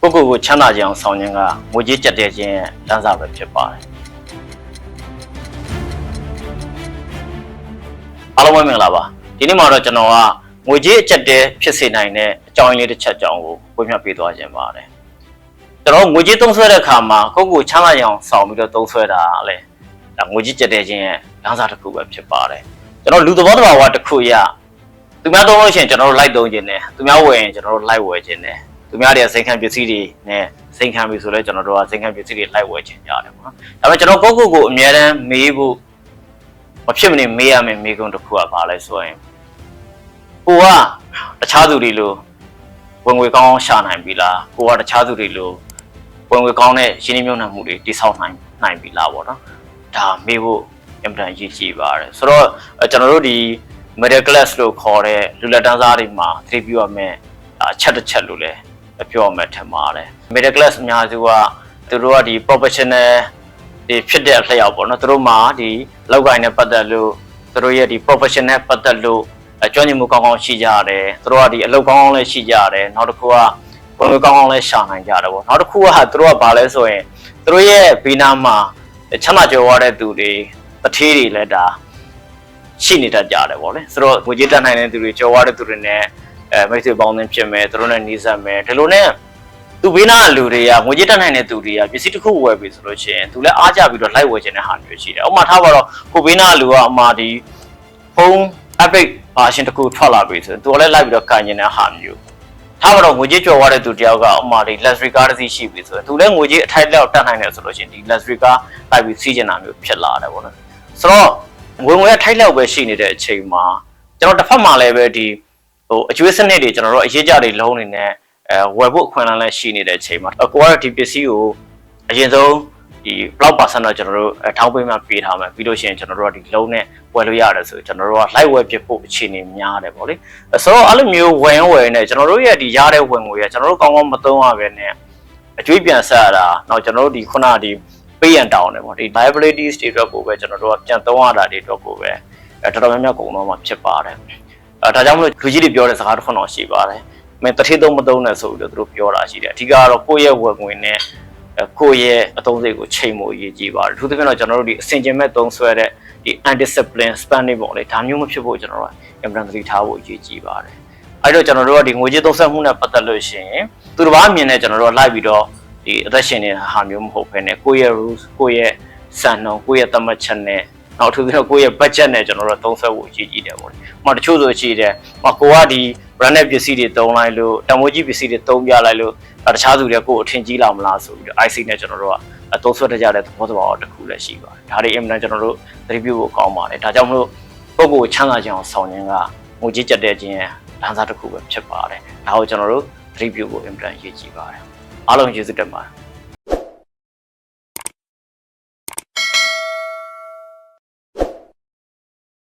ကိုယ့်ကိုယ်ကိုချမ်းသာကြအောင်ဆောင်ခြင်းကငွေကြေးကြက်တဲ့ခြင်းရဲ့တန်းစားပဲဖြစ်ပါတယ်အားလုံးပဲမင်္ဂလာပါဒီနေ့မှာတော့ကျွန်တော်ကငွေကြေးအကျက်တဲဖြစ်စေနိုင်တဲ့အကြောင်းရင်းလေးတစ်ချက်ကြောင်းကိုဝေမျှပေးသွားခြင်းပါတယ်ကျွန်တော်ငွေကြေးသုံးစွဲတဲ့အခါမှာကိုယ့်ကိုယ်ချမ်းသာကြအောင်ဆောင်ပြီးတော့သုံးစွဲတာလေဒါငွေကြေးကြက်တဲ့ခြင်းရဲ့တန်းစားတစ်ခုပဲဖြစ်ပါတယ်ကျွန်တော်လူသဘောတဘာဝတစ်ခုအရသူများသုံးလို့ရှိရင်ကျွန်တော်တို့လိုက်သုံးခြင်းနဲ့သူများဝယ်ရင်ကျွန်တော်တို့လိုက်ဝယ်ခြင်းနဲ့ သူများတွေကစိန်ခံပစ္စည်းတွေနဲ့စိန်ခံပြီဆိုလဲကျွန်တော်တို့ကစိန်ခံပစ္စည်းတွေလိုက်ဝယ်ခြင်းကြတယ်ပေါ့နော်။ဒါပေမဲ့ကျွန်တော်ကိုယ့်ကိုယ်ကိုအမြဲတမ်းမေးဖို့မဖြစ်မနေမေးရမယ်မေးခွန်းတစ်ခုကဘာလဲဆိုရင်ကိုကတခြားသူတွေလိုဝင်ငွေကောင်းအောင်ရှာနိုင်ပြီလားကိုကတခြားသူတွေလိုဝင်ငွေကောင်းတဲ့ရင်းနှီးမြှုပ်နှံမှုတွေတိစောက်နိုင်နိုင်ပြီလားပေါ့နော်။ဒါမေးဖို့အင်မတန်အရေးကြီးပါတယ်။ဆိုတော့အဲကျွန်တော်တို့ဒီ middle class လို့ခေါ်တဲ့လူလက်တန်းစားတွေမှာသတိပြုရမယ်အချက်တစ်ချက်လို့လည်း ပြောရမယ်ထင်ပါတယ် middle class အများစုကသူတို့ကဒီ professional ဒီဖြစ်တဲ့အလျောက်ပေါ့နော်သူတို့မှာဒီလောက်ကိုင်းနဲ့ပတ်သက်လို့သူတို့ရဲ့ဒီ professional ပတ်သက်လို့အကျွမ်းကျင်မှုကောင်းကောင်းရှိကြရတယ်သူတို့ကဒီအလုပ်ကောင်းကောင်းလည်းရှိကြရတယ်နောက်တစ်ခုကဘယ်လိုကောင်းကောင်းလည်းရှာနိုင်ကြတယ်ပေါ့နောက်တစ်ခုကသူတို့ကဘာလဲဆိုရင်သူတို့ရဲ့ဘေးနားမှာချမ်းသာကြွယ်ဝတဲ့သူတွေတထေးတွေလည်းဒါရှိနေတတ်ကြတယ်ဗောလေဆိုတော့ငွေကြေးတက်နိုင်တဲ့သူတွေကြော်ဝါတဲ့သူတွေနဲ့ အဲမိတ်ဆွေပေါင်းသင်းဖြစ်မယ်သူတို့နဲ့နှီးစပ်မယ်ဒီလိုနဲ့သူဘေးနားလူတွေကငွေကြေးတက်နိုင်တဲ့သူတွေကပစ္စည်းတစ်ခုဝယ်ပြီဆိုလို့ရှိရင်သူလည်းအားကြပြီးတော့လိုက်ဝယ်ခြင်းတဲ့ဟာမျိုးရှိတယ်။ဥပမာထားပါတော့ကိုဘေးနားလူကအမာဒီဖုန်း update ဘာရှင်တစ်ခုထွက်လာပြီဆိုရင်သူလည်းလိုက်ပြီးတော့ကန်ခြင်းတဲ့ဟာမျိုးထားပါတော့ငွေကြေးကြော်ဝါတဲ့သူတယောက်ကဥပမာဒီ luxury car တစ်စီးရှိပြီဆိုရင်သူလည်းငွေကြေးအထိုက်လောက်တက်နိုင်တယ်ဆိုလို့ရှိရင်ဒီ luxury car လိုက်ပြီးစီးကျင်တာမျိုးဖြစ်လာတယ်ဗောနော်။ဆိုတော့ငွေငွေထိုက်လောက်ပဲရှိနေတဲ့အချိန်မှာကျွန်တော်တစ်ဖက်မှာလည်းပဲဒီ ဟိုအကျွေးစနစ်တွေကျွန်တော်တို့အရေးကြတွေလုံးနေနဲ့အဲဝယ်ဖို့အခွင့်အလမ်းလည်းရှိနေတဲ့အချိန်မှာကိုကဒီပစ္စည်းကိုအရင်ဆုံးဒီ block percent တော့ကျွန်တော်တို့ထောင်းပေးမှပေးထားမယ်ပြီးလို့ရှိရင်ကျွန်တော်တို့ကဒီ loan နဲ့ဝယ်လို့ရတယ်ဆိုကျွန်တော်တို့က live ဝယ်ပြဖို့အခြေအနေများတယ်ပေါ့လေဆိုတော့အဲ့လိုမျိုးဝယ်ဝယ်နဲ့ကျွန်တော်တို့ရဲ့ဒီရတဲ့ဝင်ငွေကကျွန်တော်တို့ကောင်းကောင်းမသုံးရပဲနဲ့အကျွေးပြန်ဆက်ရတာတော့ကျွန်တော်တို့ဒီခုနဒီ pay and down တယ်ပေါ့ဒီ liabilities တွေအတွက်ကိုပဲကျွန်တော်တို့ကပြန်သုံးရတာတွေအတွက်ကိုပဲတော်တော်များများကုန်တော့မှဖြစ်ပါတယ် အဲဒါကြောင့်မလို့လူကြီးတွေပြောတဲ့စကားတစ်ခုတော့ရှိပါတယ်မင်းတတိသုံးမသုံးနဲ့ဆိုပြီးတော့သူတို့ပြောတာရှိတယ်အဓိကကတော့ကိုယ့်ရဲ့ဝယ်ငွေနဲ့အဲကိုယ့်ရဲ့အသုံးစရိတ်ကိုချိန်မို့အရေးကြီးပါတယ်အထူးသဖြင့်တော့ကျွန်တော်တို့ဒီအစင်ကျင်မဲ့သုံးဆွဲတဲ့ဒီ undiscipline spending ပေါ့လေဒါမျိုးမဖြစ်ဖို့ကျွန်တော်တို့ကအင်မတန်သတိထားဖို့အရေးကြီးပါတယ်အဲ့တော့ကျွန်တော်တို့ကဒီငွေကြေးသုံးစွဲမှုနဲ့ပတ်သက်လို့ရှိရင်သူတစ်ပါးအမြင်နဲ့ကျွန်တော်တို့ကလိုက်ပြီးတော့ဒီအသက်ရှင်နေတဲ့ဟာမျိုးမဟုတ်ဘဲနဲ့ကိုယ့်ရဲ့ rules ကိုယ့်ရဲ့စံနှုန်းကိုယ့်ရဲ့သတ်မှတ်ချက်နဲ့ နောက်ထပ်ပြီးတော့ကိုယ့်ရဲ့ budget နဲ့ကျွန်တော်တို့သုံးစွဲဖို့အရေးကြီးတယ်ပေါ့လေ။မှတချို့ဆိုရှိတယ်။မှကိုကဒီ branded ပစ္စည်းတွေသုံးလိုက်လို့တမိုးကြီးပစ္စည်းတွေသုံးပြလိုက်လို့တခြားသူတွေကိုအထင်ကြီးလာမလားဆိုပြီးတော့ IC နဲ့ကျွန်တော်တို့ကသုံးစွဲတကြတဲ့သဘောတဘာဝတစ်ခုလည်းရှိပါတယ်။ဒါတွေအမှန်တန်ကျွန်တော်တို့သတိပြုဖို့ကောင်းပါတယ်။ဒါကြောင့်မလို့ပုဂ္ဂိုလ်ချမ်းသာခြင်းအောင်ဆောင်ခြင်းကငွေကြေးကြက်တဲ့ခြင်းရဲ့လမ်းစာတစ်ခုပဲဖြစ်ပါတယ်။ဒါကိုကျွန်တော်တို့သတိပြုဖို့အမှန်တန်ရည်ကြည်ပါတယ်။အားလုံးကျေးဇူးတင်ပါတယ်။